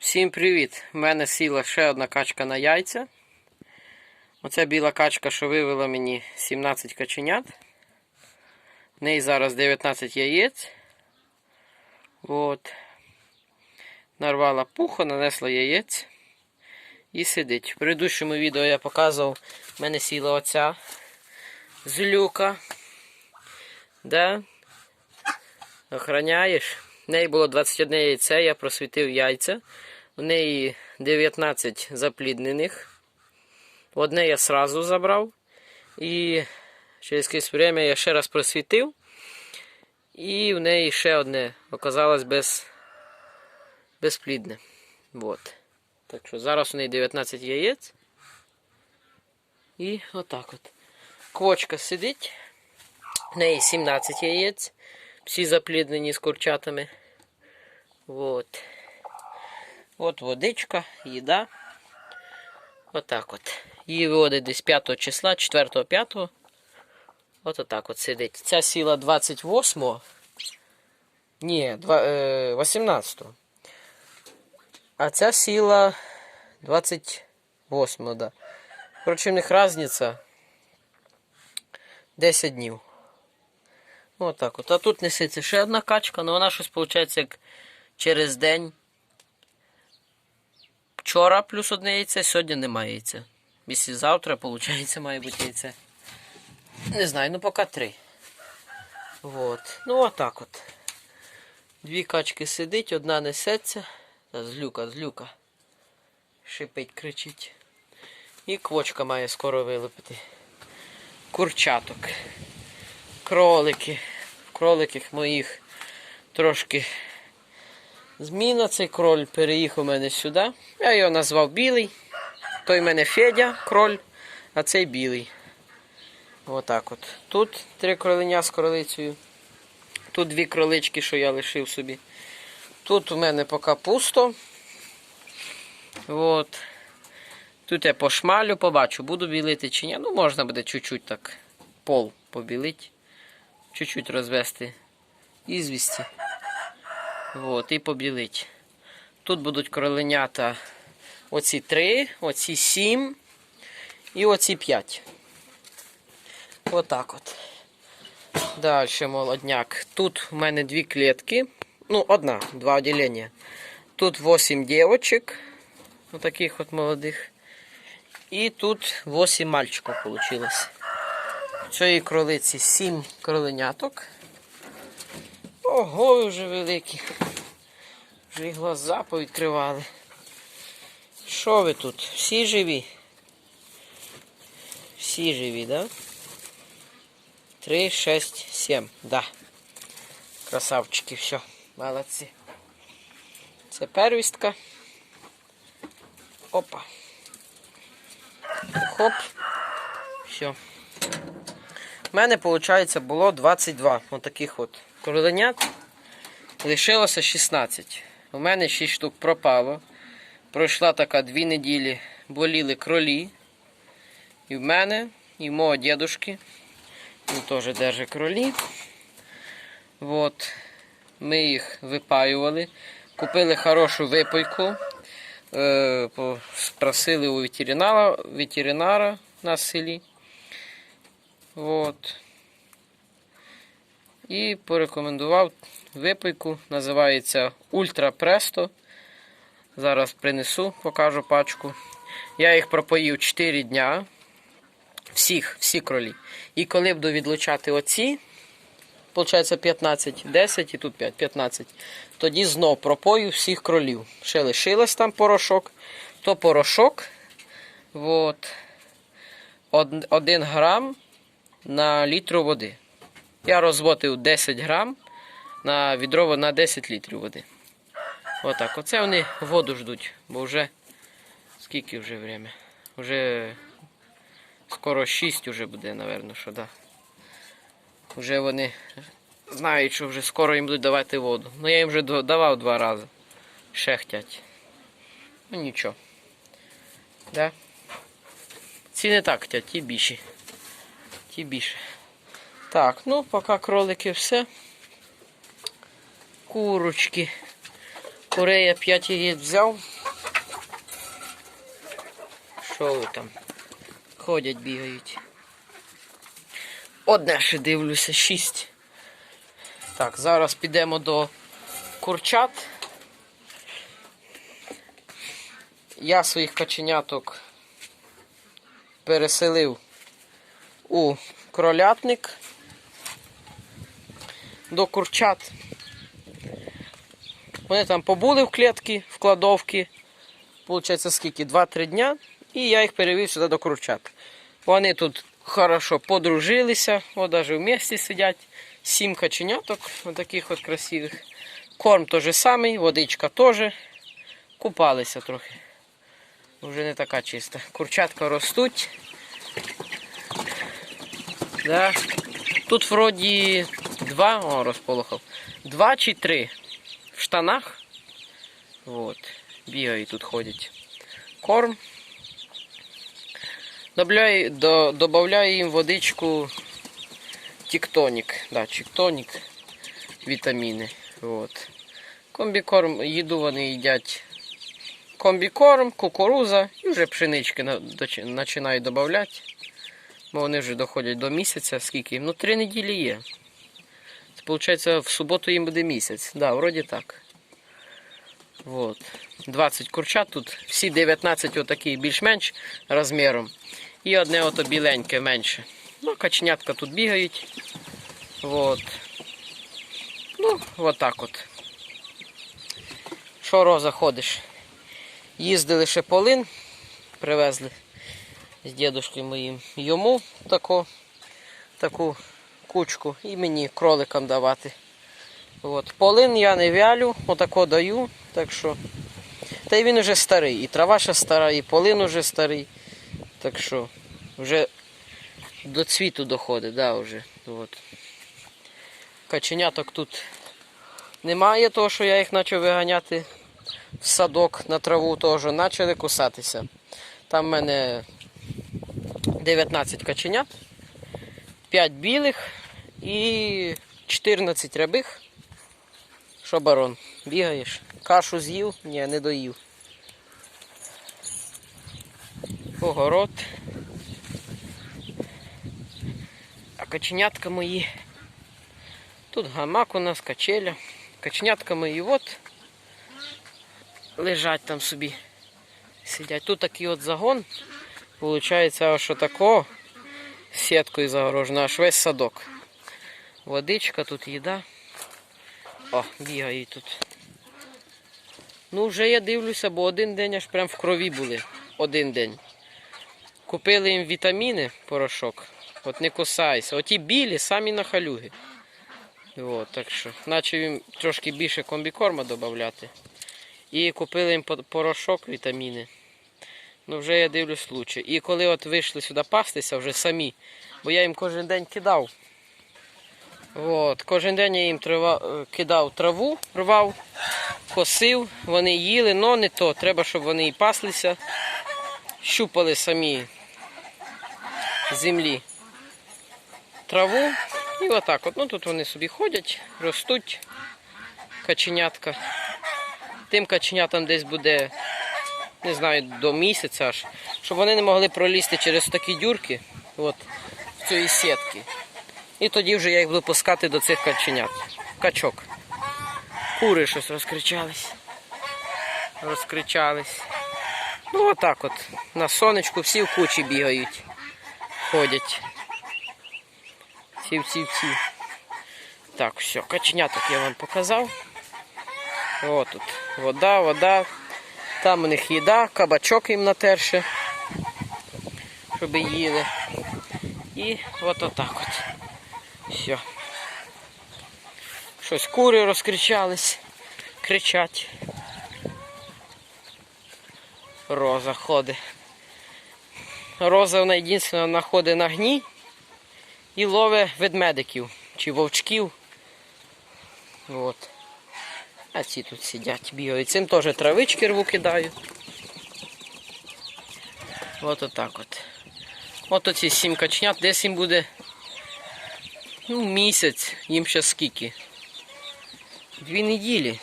Всім привіт! У мене сіла ще одна качка на яйця. Оця біла качка, що вивела мені 17 каченят. В неї зараз 19 яєць. От. Нарвала пухо, нанесла яєць і сидить. В предыдущому відео я показував, в мене сіла оця злюка. Да? Охраняєш? В неї було 21 яйце, я просвітив яйця. У неї 19 запліднених. Одне я сразу забрав. І через якесь время я ще раз просвітив. І в неї ще одне оказалось без, безплідне. Вот. Так що зараз у неї 19 яєць. І отак от. Квочка сидить. В неї 17 яєць. Всі запліднені з курчатами. Вот. От водичка, їда. Отак от. Її виводить десь 5 числа, 4-5. От отак от сидить. Ця сіла 28-го. Ні, е, 18-го. А ця сіла 28-го, да. Коротше, в них різниця 10 днів. Отак от. А тут несеться ще одна качка, але вона щось виходить як через день. Вчора плюс одне яйце, сьогодні немає яйця. Якщо завтра, виходить, має бути яйце. Не знаю, ну поки три. Вот. Ну отак от. Дві качки сидить, одна несеться. Та злюка, злюка. Шипить, кричить. І квочка має скоро вилупити. Курчаток. Кролики. В кроликах моїх трошки зміна. Цей кроль переїхав мене сюди. Я його назвав білий. Той в мене Федя кроль, а цей білий. Отак от. Тут три кроленя з кролицею. Тут дві кролички, що я лишив собі. Тут у мене поки пусто. От. Тут я пошмалю, побачу, буду білити чи ні. Ну, можна буде чуть-чуть так пол побілити. Чуть-чуть розвести ізвісті. От, і побілить. Тут будуть кроленята оці три, оці сім і оці п'ять. Отак от. Далі молодняк. Тут в мене дві клітки. Ну, одна, два відділення. Тут 8 дівочок. Отаких от молодих. І тут 8 мальчиків вийшло. Цієї кролиці 7 кроленяток. Ого, вже великі. Вже і глаза повідкривали. Що ви тут? Всі живі? Всі живі, да? Три, шесть, сім. Да. Красавчики, все. Молодці. Це первістка. Опа. Хоп. Все. У мене, виходить, було 22 отаких от кроленят. Лишилося 16. У мене 6 штук пропало. Пройшла така 2 неділі, боліли кролі. І в мене, і в мого дідушки. Він теж держить кролі. От. Ми їх випаювали. Купили хорошу випайку. Е, спросили у ветеринара, ветеринара на селі. От. І порекомендував випийку. Називається Ультра Престо. Зараз принесу, покажу пачку. Я їх пропоїв 4 дня. Всіх, всі кролі. І коли буду відлучати оці, виходить 15, 10 і тут 5, 15. Тоді знов пропою всіх кролів. Ще лишилось там порошок. То порошок. От, 1 грам на літру води. Я розводив 10 грам на відро на 10 літрів води. Отак. Оце вони воду ждуть, бо вже скільки вже время? Вже скоро 6 вже буде, напевно, що да. Вже вони знають, що вже скоро їм будуть давати воду. Ну я їм вже давав два рази. Ще. Ну нічого. Да? Ці не так хотять, ті більші. Ті більше. Так, ну поки кролики все. Курочки. Курей я 5 яєць взяв. Що ви там? Ходять, бігають. Одне ще дивлюся, 6. Так, зараз підемо до курчат. Я своїх каченяток переселив у кролятник до курчат. Вони там побули в клітки, в кладовці. Получається скільки? 2-3 дня. І я їх перевів сюди до курчат. Вони тут хорошо подружилися, от навіть в місті сидять. Сім каченяток, отаких от красивих. Корм той самий, водичка теж. Купалися трохи. Вже не така чиста. Курчатка ростуть. Да. Тут вроді два, о, розполохав. Два чи три в штанах. Вот. Бігають тут ходять. Корм. Добавляю, до, добавляю їм водичку тіктонік. Да, тіктонік, вітаміни. Вот. Комбікорм, їду вони їдять комбікорм, кукуруза і вже пшенички починають додавати. Бо вони вже доходять до місяця, скільки їм? Ну, три неділі є. Виходить, в суботу їм буде місяць. Да, вроді так. Вот. 20 курчат тут, всі 19 отакі більш-менш розміром. І одне ото біленьке менше. Ну, каченятка тут бігають. Вот. Ну, от так от. Що роза ходиш? Їздили ще полин, привезли з дідушкою моїм йому таку, таку кучку і мені кроликам давати. От. Полин я не вялю, отако даю, так що. Та й він вже старий, і трава ще стара, і полин вже старий. Так що вже до цвіту доходить, да, вже. От. Каченяток тут немає, того, що я їх почав виганяти в садок на траву теж, почали кусатися. Там в мене 19 каченят, 5 білих і 14 рябих. Що, барон, бігаєш? Кашу з'їв? Ні, не доїв. Огород. А каченятка мої. Тут гамак у нас, качеля. Каченятка мої от лежать там собі. Сидять. Тут такий от загон. Получається, що тако сіткою загорожено, аж весь садок. Водичка, тут їда. О, бігають тут. Ну, вже я дивлюся, бо один день аж прям в крові були. Один день. Купили їм вітаміни, порошок. От не кусайся. Оті білі, самі на халюги. От, так що, наче їм трошки більше комбікорма додати. І купили їм порошок, вітаміни. Ну, вже я дивлюсь лучше. І коли от вийшли сюди пастися вже самі, бо я їм кожен день кидав. От, кожен день я їм трава, е, кидав траву, рвав, косив, вони їли, але не то. Треба, щоб вони і паслися, щупали самі землі траву. І отак от. Ну тут вони собі ходять, ростуть каченятка. Тим каченятам десь буде, не знаю, до місяця аж, щоб вони не могли пролізти через такі дюрки от, в цієї сітки. І тоді вже я їх буду пускати до цих каченят. Качок. Кури щось розкричались. Розкричались. Ну отак от. На сонечку всі в кучі бігають. Ходять. Всі, всі, всі. Так, все, каченяток я вам показав. О, тут вода, вода. Там у них їда, кабачок їм натерше, щоб їли. І от отак от. Все. Щось кури розкричались, кричать. Роза ходить. Роза вона єдине вона ходить на гній і ловить ведмедиків чи вовчків. От. А ці тут сидять, бігають. Цим теж травички рву кидаю. От отак от. От оці сім качнят, десь їм буде ну, місяць, їм ще скільки. Дві неділі.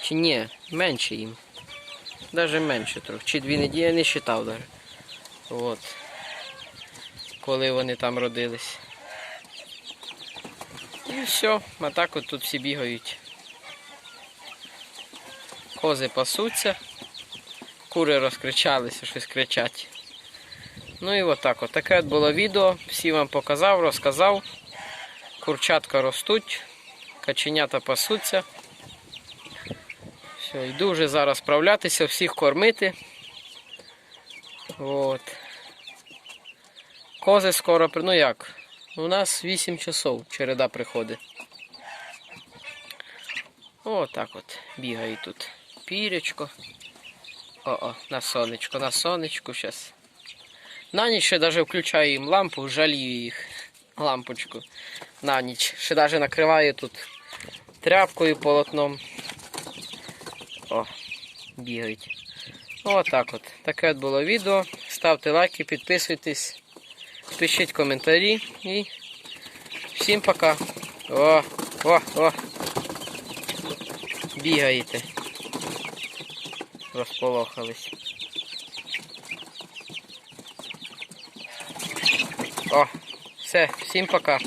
Чи ні, менше їм. Даже менше трохи. Чи дві неділі я не вважав даже. От. Коли вони там родились. І все, а так от тут всі бігають. Кози пасуться. Кури розкричалися, щось кричать. Ну і отак от. Таке от було відео. Всі вам показав, розказав. Курчатка ростуть, каченята пасуться. Все, йду вже зараз справлятися, всіх кормити. От. Кози скоро Ну як? У нас 8 часов череда приходить. О, так от. Бігає тут. Пірячко. О-о, на сонечко, на сонечку зараз. На ніч ще навіть включаю їм лампу, жалію їх. Лампочку. На ніч. Ще навіть накриваю тут тряпкою полотном. О, бігають. Отак от. Таке от було відео. Ставте лайки, підписуйтесь, пишіть коментарі і всім пока. О, о, о. Бігаєте. Розполохались. О, все, всім пока.